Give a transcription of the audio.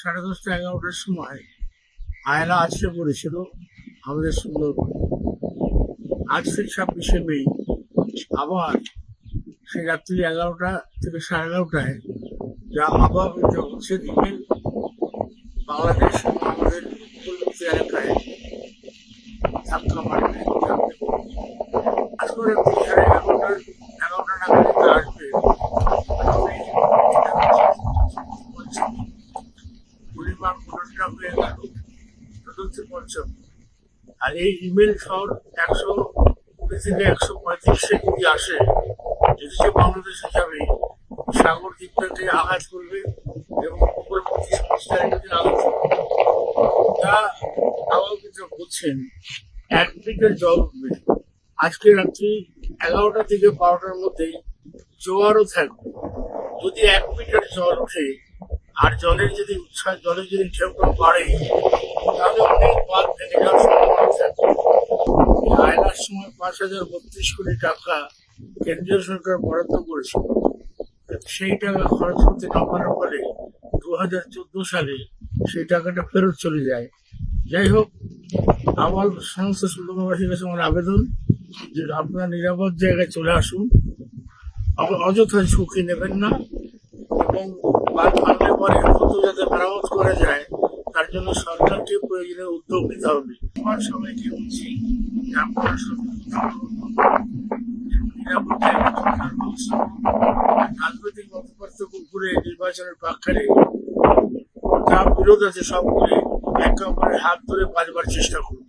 সাড়ে দশটা, এগারোটার সময় আয়লা আছড়ে পড়েছিল আমাদের সুন্দর আজকে ছাব্বিশে মে, আবার সেই রাত্রি এগারোটা থেকে সাড়ে এগারোটায় যা আবহাওয়া হচ্ছে দিকে বাংলাদেশ আমাদের এলাকায় ধাক্কা চতুর্থ পঞ্চম। আর এই ইমেল শহর একশো কুড়ি থেকে একশো পঁয়ত্রিশে যদি আসে এদেশে বাংলাদেশ হিসাবে সাগর দ্বীপটাকে আঘাত করবে এবং উপকূলবর্তী সংস্থায় যদি আঘাত করবে, তা আবহাওয়া বলছেন, এক মিটার জল উঠবে। আজকে রাত্রি এগারোটা থেকে বারোটার মধ্যে জোয়ারও থাকবে। যদি এক মিটার জল ওঠে আর জলের যদি উৎসাহ জলের যদি ঢেউটা বাড়ে, তাহলে অনেক বাদ ভেঙে যাওয়ার এই সময় পাঁচ হাজার বত্রিশ কোটি টাকা কেন্দ্রীয় সরকার বরাদ্দ করেছিল সেই টাকা খরচ করতে না পারার ফলে দু হাজার চোদ্দ সালে সেই টাকাটা ফেরত চলে যায়। যাই হোক আমার সমস্ত সুন্দরবাসীর কাছে আমার আবেদন যে আপনারা নিরাপদ জায়গায় চলে আসুন। অযথা ঝুঁকি নেবেন না এবং বাঁধ ভাঙলে পরে দ্রুত যাতে মেরামত করা যায়, তার জন্য সরকারকে প্রয়োজনীয় উদ্যোগ নিতে হবে। আমার সবাইকে বলছি যে আপনারা। রাজনৈতিক মতপার্থক্য করে নির্বাচনের প্রাক্ষারে যা বিরোধ আছে সবগুলি একে অপরের হাত ধরে বাঁচবার চেষ্টা করুন।